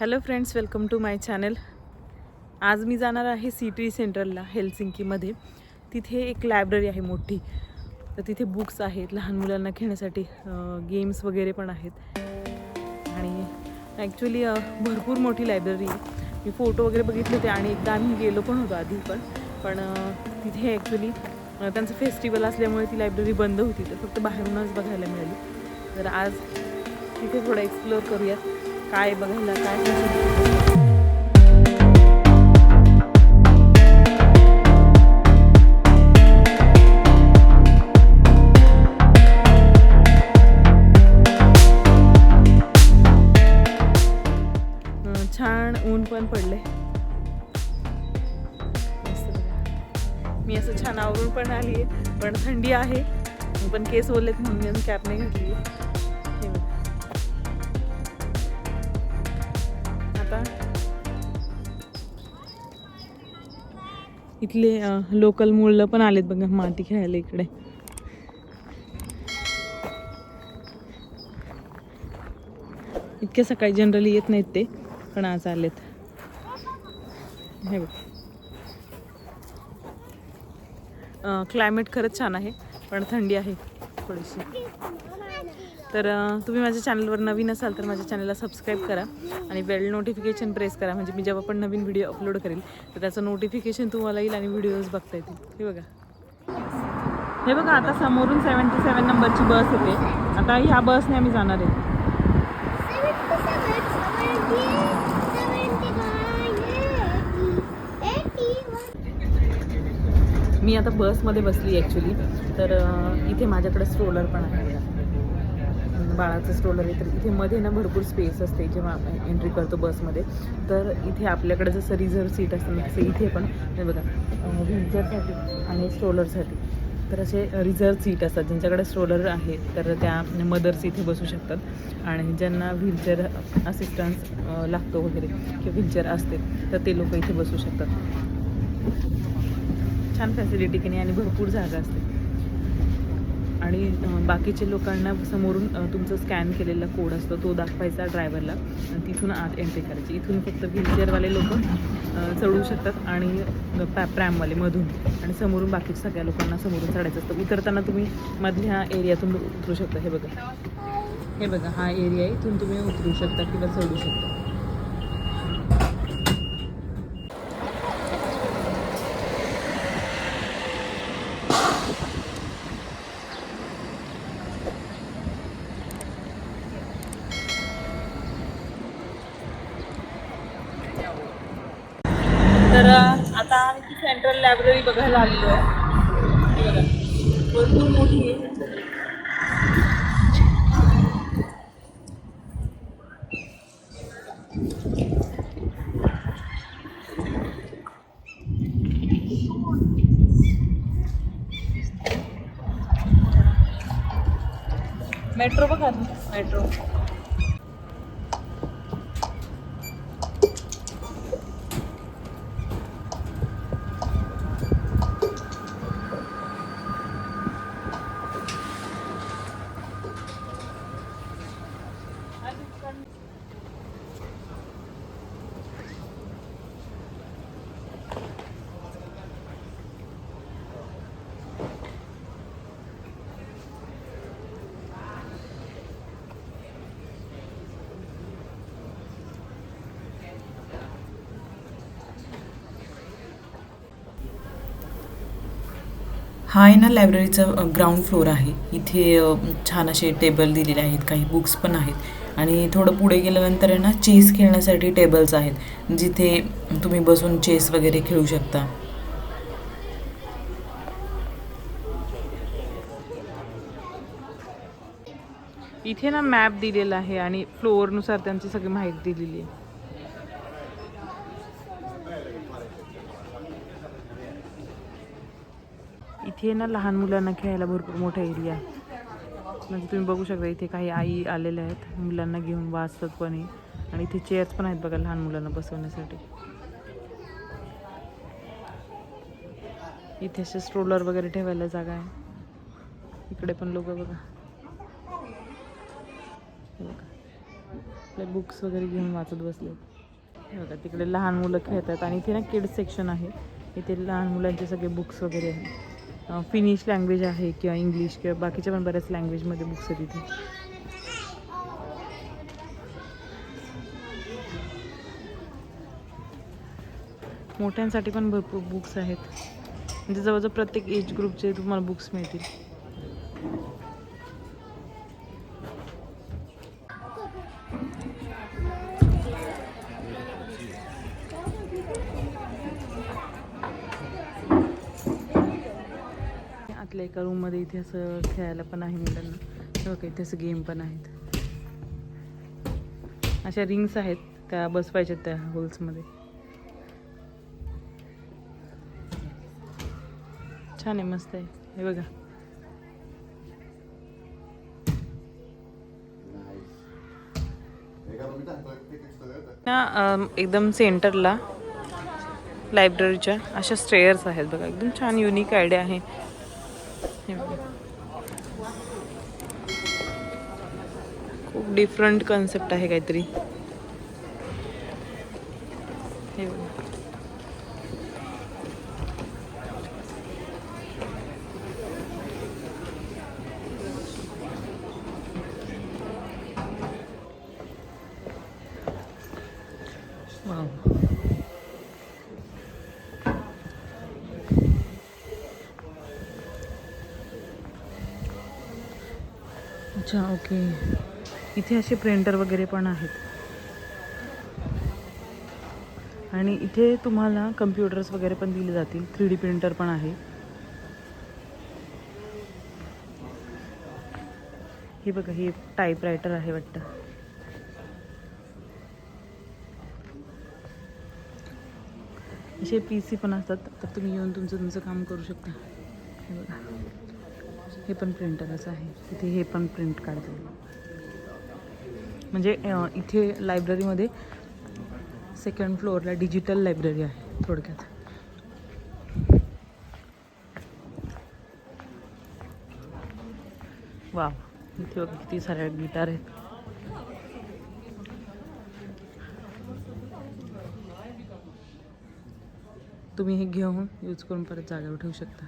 Hello friends welcome to my channel आज मी जाणार आहे सिटी सेंट्रलला हेल्सिंकीमध्ये तिथे एक लायब्ररी आहे मोठी. तर तिथे बुक्स आहेत लहान मुलांना खेळण्यासाठी गेम्स वगैरे पण आहेत. आणि ॲक्च्युली भरपूर मोठी लायब्ररी आहे. मी फोटो वगैरे बघितले होते आणि एकदा आम्ही गेलो पण होतो आधी पण. पण तिथे ॲक्च्युली त्यांचं फेस्टिवल असल्यामुळे ती लायब्ररी बंद होती. तर फक्त बाहेरूनच बघायला मिळाली. तर आज तिथे थोडं एक्सप्लोअर करूयात. काय बघायला काय छान ऊन पण पडले मी असं छान आवरून पण आली आहे पण थंडी आहे. पण केस ओलेत म्हणून कॅप नाही घातली इथले लोकल मुलं पण आलेत बघा माती खेळायला इकडे. इतके सकाळी जनरली येत नाहीत ते पण आज आलेत. हे बघ. क्लायमेट खरंच छान आहे पण थंडी आहे. थोडीशी. तर तुम्ही माझ्या चॅनलवर नवीन असाल तर माझ्या चॅनलला सबस्क्राईब करा आणि बेल नोटिफिकेशन प्रेस करा. म्हणजे मी जेव्हा पण नवीन व्हिडिओ अपलोड करेल तर त्याचं नोटिफिकेशन तुम्हाला येईल आणि व्हिडिओज बघता येतील. हे बघा. हे बघा आता समोरून सेवन्टी सेवन नंबरची बस येते. आता ह्या बसने आम्ही जाणार आहे. मी आता बसमध्ये बसली ॲक्च्युली तर इथे माझ्याकडे स्ट्रोलर पण आहे. बाळाचं स्ट्रोलर आहे. तर इथे मध्ये ना भरपूर स्पेस असते जेव्हा आपण एंट्री करतो बसमध्ये तर इथे आपल्याकडे जसं रिझर्व सीट असतं ना तसं इथे पण. हे बघा व्हीलचेअरसाठी आणि स्ट्रोलरसाठी तर असे रिझर्व सीट असतात. ज्यांच्याकडे स्ट्रोलर आहे तर त्या मदर्स इथे बसू शकतात. आणि ज्यांना व्हीलचेअर असिस्टन्स लागतो वगैरे किंवा व्हीलचेअर असते तर ते लोक इथे बसू शकतात. छान फॅसिलिटी की नाही आणि भरपूर जागा असते. आणि बाकीचे लोकांना समोरून तुमचं स्कॅन केलेला कोड असतो तो दाखवायचा ड्रायव्हरला. आणि तिथून आत एंट्री करायची. इथून फक्त व्हीलचेअरवाले लोक चढू शकतात आणि पॅ प्रॅमवाले मधून. आणि समोरून बाकी सगळ्या लोकांना समोरून चढायचं असतं. उतरताना तुम्ही मधल्या एरियातून उतरू शकता. हे बघा. हे बघा हा एरिया आहे. इथून तुम्ही उतरू शकता किंवा चढू शकता तर अ, आता आम्ही सेंट्रल लायब्ररी बघायला आलेलो आहे. हे. भरपूर मोठी आहे. मेट्रो बघा. मेट्रो. हा आहे ना लायब्ररीचं ग्राउंड फ्लोअर आहे. इथे छान असे टेबल दिलेले आहेत. काही बुक्स पण आहेत. आणि थोडं पुढे गेल्यानंतर आहे ना चेस खेळण्यासाठी टेबल्स आहेत. जिथे तुम्ही बसून चेस वगैरे खेळू शकता. इथे ना मॅप दिलेला आहे आणि फ्लोअरनुसार त्यांची सगळी माहिती दिलेली आहे. इथे ना लहान मुलांना खेळायला भरपूर मोठा एरिया आहे. म्हणजे तुम्ही बघू शकता इथे काही आई आलेल्या आहेत. मुलांना घेऊन वाचतात पण आहे आणि इथे चेअर्स पण आहेत बघा लहान मुलांना बसवण्यासाठी. इथे असे स्ट्रोलर वगैरे ठेवायला जागा आहे. इकडे पण लोक बघा. आपल्या आपले बुक्स वगैरे घेऊन वाचत बसले. बघा तिकडे लहान मुलं खेळतात. आणि इथे ना किड सेक्शन आहे. इथे लहान मुलांचे सगळे बुक्स वगैरे आहेत. फिनिश लँग्वेज आहे किंवा इंग्लिश किंवा बाकीच्या पण बऱ्याच लँग्वेजमध्ये बुक्स आहेत इथे. मोठ्यांसाठी पण भरपूर बुक्स आहेत. म्हणजे जवळजवळ प्रत्येक एज ग्रुपचे तुम्हाला बुक्स मिळतील. एका रूममध्ये इथे असं खेळायला पण आहे मुलांना. बघा इथे असं गेम पण आहेत. अशा रिंग्स आहेत त्या बसवायच्या त्या होल्समध्ये छान आहे मस्त आहे. हे बघा. ना एकदम सेंटरला लायब्ररीच्या अशा स्टेअर्स आहेत बघा. एकदम छान युनिक आयडिया आहे. खूप डिफरंट कन्सेप्ट आहे काहीतरी. हे बघा वाव अच्छा ओके. इथे असे प्रिंटर वगैरे पण आहेत. आणि इथे तुम्हाला कम्प्युटर्स वगैरे पण दिले जातील. थ्री डी प्रिंटर पण आहे. हे बघा हे टाईपरायटर आहे वाटतं. असे पी सी पण असतात. तर तुम्ही येऊन तुमचं तुमचं काम करू शकता. हे बघा. हे पण प्रिंटरच आहे. तिथे हे पण प्रिंट काढते. म्हणजे इथे लायब्ररीमध्ये सेकंड फ्लोअरला डिजिटल लायब्ररी आहे थोडक्यात. वा इथे बघा किती साऱ्या गिटार आहेत. तुम्ही हे घेऊन यूज करून परत जागेवर ठेवू शकता.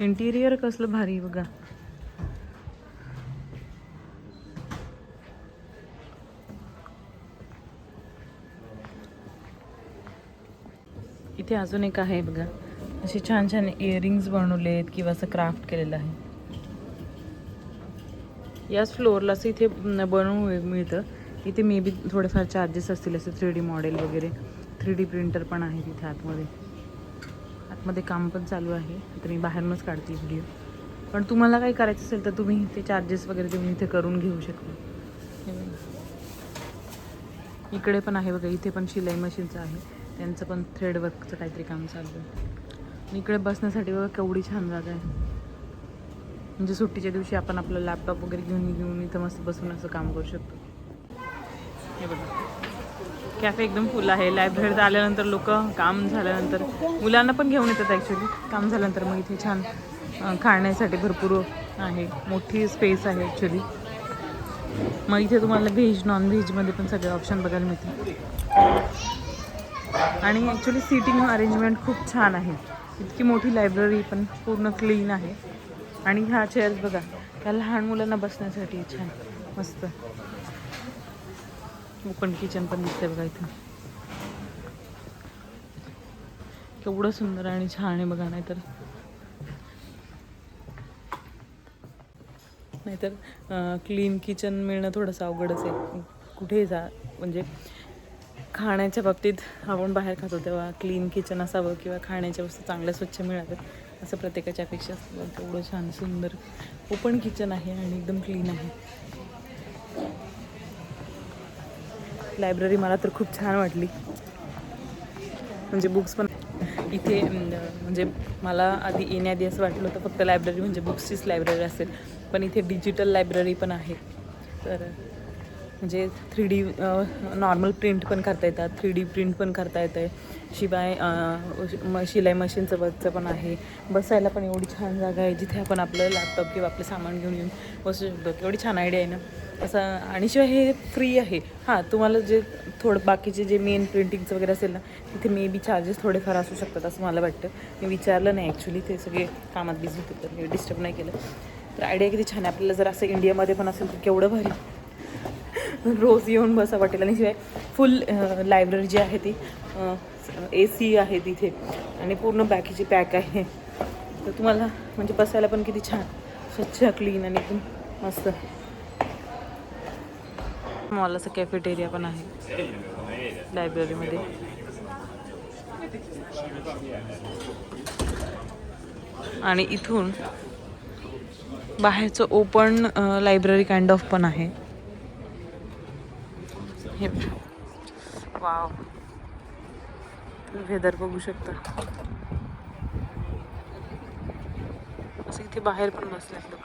इंटिरियर कसलं भारी बघा. इथे अजून एक आहे बघा. असे छान छान इयरिंग्स बनवले आहेत किंवा असं क्राफ्ट केलेलं आहे. याच फ्लोअरला असं इथे बनवून मिळतं. इथे मे बी थोडेफार चार्जेस असतील असे थ्री डी मॉडेल वगैरे. थ्री डी प्रिंटर पण आहे तिथे आतमध्ये. आतमध्ये काम पण चालू आहे. तर मी बाहेरूनच काढते व्हिडिओ पण तुम्हाला काही करायचं असेल तर तुम्ही इथे चार्जेस वगैरे तुम्ही इथे करून घेऊ शकता. इकडे पण आहे बघा इथे पण शिलाई मशीनचं आहे. त्यांचं पण थ्रेड वर्कचं काहीतरी काम चालू आहे. आणि इकडे बसण्यासाठी बघा केवढी छान जागा आहे. म्हणजे सुट्टीच्या दिवशी आपण आपलं लॅपटॉप वगैरे घेऊन घेऊन इथं मस्त बसून असं काम करू शकतो. हे बघा. कॅफे एकदम फुल आहे. लायब्ररीत आल्यानंतर लोक काम झाल्यानंतर मुलांना पण घेऊन येतात ॲक्च्युली काम झाल्यानंतर मग इथे छान खाण्यासाठी भरपूर आहे. मोठी स्पेस आहे ॲक्च्युली मग इथे तुम्हाला व्हेज नॉन व्हेजमध्ये पण सगळे ऑप्शन बघायला मिळतील. आणि ॲक्च्युली सीटिंग अरेंजमेंट खूप छान आहे. इतकी मोठी लायब्ररी पण पूर्ण क्लीन आहे. आणि ह्या चेअर्स बघा ह्या लहान मुलांना बसण्यासाठी छान मस्त. ओपन किचन पण दिसतंय बघा इथं. केवढं सुंदर आणि छान आहे बघा नाहीतर नाहीतर क्लीन किचन मिळणं थोडंसं अवघडच आहे. कुठे जा म्हणजे खाण्याच्या बाबतीत आपण बाहेर खातो तेव्हा क्लीन किचन असावं किंवा खाण्याच्या वस्तू चांगल्या स्वच्छ मिळाव्यात असं प्रत्येकाच्या अपेक्षा असतं. तेवढं छान सुंदर ओपन किचन आहे आणि एकदम क्लीन आहे. लायब्ररी मला तर खूप छान वाटली. म्हणजे बुक्स पण इथे म्हणजे मला आधी येण्याआधी असं वाटलं होतं फक्त लायब्ररी म्हणजे बुक्सचीच लायब्ररी असेल. पण इथे डिजिटल लायब्ररी पण आहे. तर म्हणजे थ्री डी नॉर्मल प्रिंट पण करता येतात थ्री डी प्रिंट पण करता येतं. आहे शिवाय म शिलाई मशीनचं वर्कचं पण आहे. बसायला पण एवढी छान जागा आहे जिथे आपण आपलं लॅपटॉप किंवा आपलं सामान घेऊन येऊन बसू शकतो. एवढी छान आयडिया आहे ना? असं आणि शिवाय हे फ्री आहे. हां तुम्हाला जे थोडं बाकीचे जे मेन प्रिंटिंगचं वगैरे असेल ना तिथे मे बी चार्जेस थोडेफार असू शकतात असं मला वाटतं. मी विचारलं नाही ॲक्च्युली ते सगळे कामात बिझी होते तर मी डिस्टर्ब नाही केलं. तर आयडिया किती छान आहे. आपल्याला जर असं इंडियामध्ये पण असेल तर केवढं भारी. रोज येऊन बसा वाटेल. आणि शिवाय फुल लायब्ररी जी आहे ती ए सी आहे तिथे. आणि पूर्ण बॅकीची पॅक आहे. तर तुम्हाला म्हणजे बसायला पण किती छान. स्वच्छ क्लीन आणि एकदम मस्त. मॉल असं कॅफेटेरिया पण आहे. लायब्ररीमध्ये आणि इथून बाहेरचं ओपन लायब्ररी काइंड ऑफ पण आहे. हे वाव. वेदर बघू शकता. असं इथे बाहेर पण बसलेत लोक.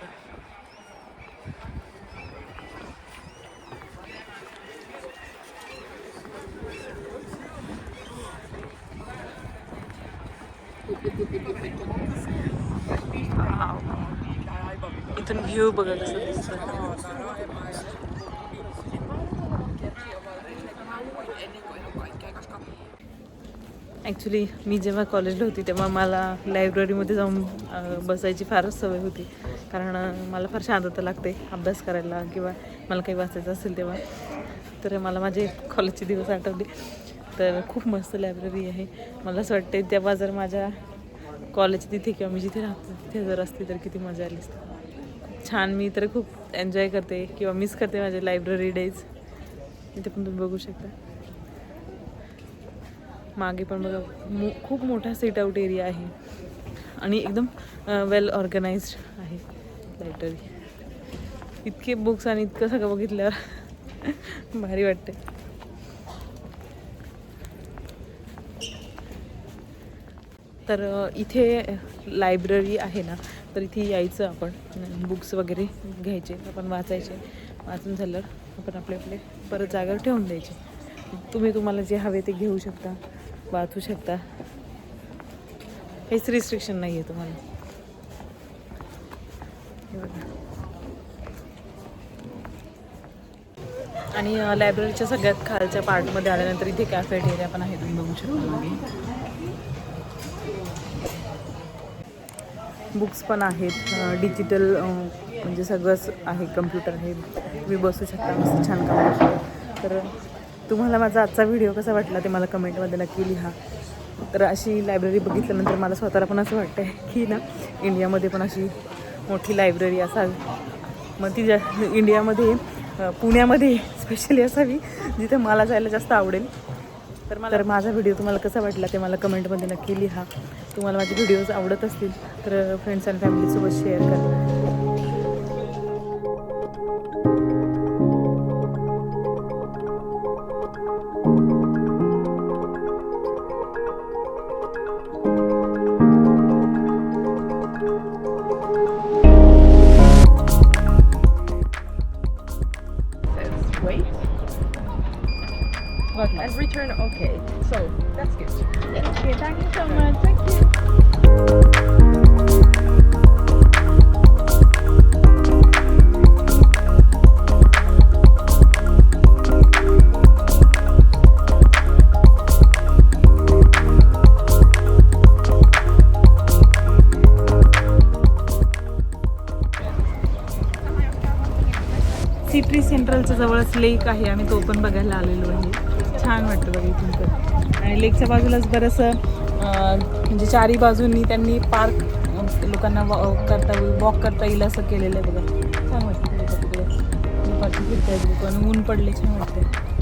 इथून व्ह्यू बघा कसं दिसतं ॲक्च्युली मी जेव्हा कॉलेजला होती तेव्हा मला लायब्ररीमध्ये जाऊन बसायची फारच सवय होती. कारण मला फार शांतता लागते अभ्यास करायला किंवा मला काही वाचायचं असेल तेव्हा. तर मला माझे कॉलेजचे दिवस आठवले. तर खूप मस्त लायब्ररी आहे. मला असं वाटते तेव्हा जर माझ्या कॉलेज तिथे किंवा मी जिथे राहते तिथे जर असते तर किती मजा आली असते. खूप छान मी तर खूप एन्जॉय करते किंवा मिस करते माझे लायब्ररी डेज इथे पण तुम्ही बघू शकता. मागे पण बघा मो खूप मोठा सेट आउट एरिया आहे. आणि एकदम वेल ऑर्गनाइज्ड आहे लायब्ररी इतके बुक्स आणि इतकं सगळं बघितल्यावर भारी वाटते तर इथे लायब्ररी आहे ना तर इथे यायचं आपण. बुक्स वगैरे घ्यायचे आपण वाचायचे. वाचून झाल्यावर आपण आपले आपले परत जागेवर ठेवून द्यायचे. तुम्ही तुम्हाला जे हवे ते घेऊ शकता. वाचू शकता. काहीच रिस्ट्रिक्शन नाही आहे तुम्हाला आणि लायब्ररीच्या सगळ्यात खालच्या पार्टमध्ये आल्यानंतर इथे कॅफेटेरिया पण आहे तुम्ही बघू शकता मागे. बुक्स पण आहेत डिजिटल म्हणजे सगळंच आहे कम्प्युटर हे. तुम्ही बसू शकता मस्त छान काम तर तुम्हाला माझा आजचा व्हिडिओ कसा वाटला ते मला कमेंटमध्ये नक्की लिहा. तर अशी लायब्ररी बघितल्यानंतर मला स्वतःला पण असं वाटतं आहे की ना इंडियामध्ये पण अशी मोठी लायब्ररी असावी. मग ती जा इंडियामध्ये पुण्यामध्ये स्पेशली असावी जिथे मला जायला जास्त आवडेल. तर मला तर माझा व्हिडिओ तुम्हाला कसा वाटला ते मला कमेंटमध्ये नक्की लिहा. तुम्हाला माझे व्हिडिओज आवडत असतील तर फ्रेंड्स अँड फॅमिलीसोबत शेअर करा. जवळच लेक आहे आम्ही तो पण बघायला आलेलो आहे. छान वाटतं बघा इथून तर. आणि लेकच्या बाजूलाच बरंचसं म्हणजे चारी बाजूंनी त्यांनी पार्क लोकांना वॉक करता वॉक करता येईल असं केलेलं आहे बघा. छान वाटतं तिकडे. तिकडे दुपारची फिरतायत लोक ऊन पडले छान वाटते